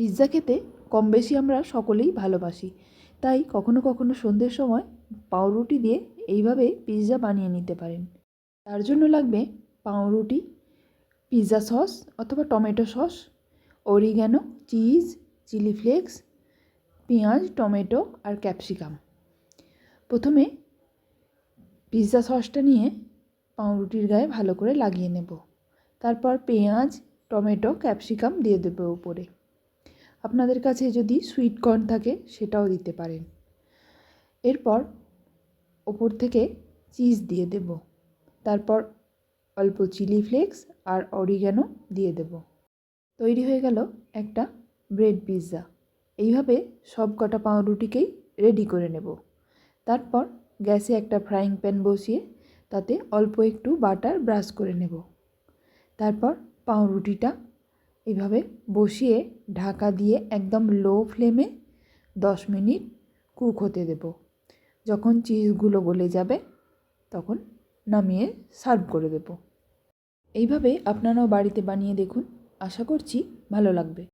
Pizza খেতে কম বেশি আমরা সকলেই ভালোবাসি। তাই কখনো কখনো সন্ধ্যের সময় পাউরুটি দিয়ে এইভাবে পিৎজা বানিয়ে নিতে পারেন। তার জন্য লাগবে পাউরুটি, পিৎজা সস অথবা tomato sauce, oregano, cheese, chilli flakes, পেঁয়াজ, টমেটো আর ক্যাপসিকাম। প্রথমে পিৎজা সসটা নিয়ে পাউরুটির গায়ে ভালো করে লাগিয়ে নেব। তারপর পেঁয়াজ, টমেটো, ক্যাপসিকাম দিয়ে দেবো উপরে। আপনাদের কাছে যদি সুইট কর্ন থাকে, সেটাও দিতে পারেন। এরপর ওপর থেকে চিজ দিয়ে দেব। তারপর অল্প চিলি ফ্লেক্স আর অরিগ্যানো দিয়ে দেব। তৈরি হয়ে গেল একটা ব্রেড পিৎজা এইভাবে সব কটা পাউরুটিকেই রেডি করে নেব। তারপর গ্যাসে একটা ফ্রাইং প্যান বসিয়ে তাতে অল্প একটু বাটার ব্রাশ করে নেব। তারপর পাউরুটিটা এইভাবে বসিয়ে ঢাকা দিয়ে একদম লো ফ্লেমে দশ মিনিট কুক হতে দেব। যখন চিজগুলো গলে যাবে, তখন নামিয়ে সার্ভ করে দেব। এইভাবে আপনারাও বাড়িতে বানিয়ে দেখুন। আশা করছি ভালো লাগবে।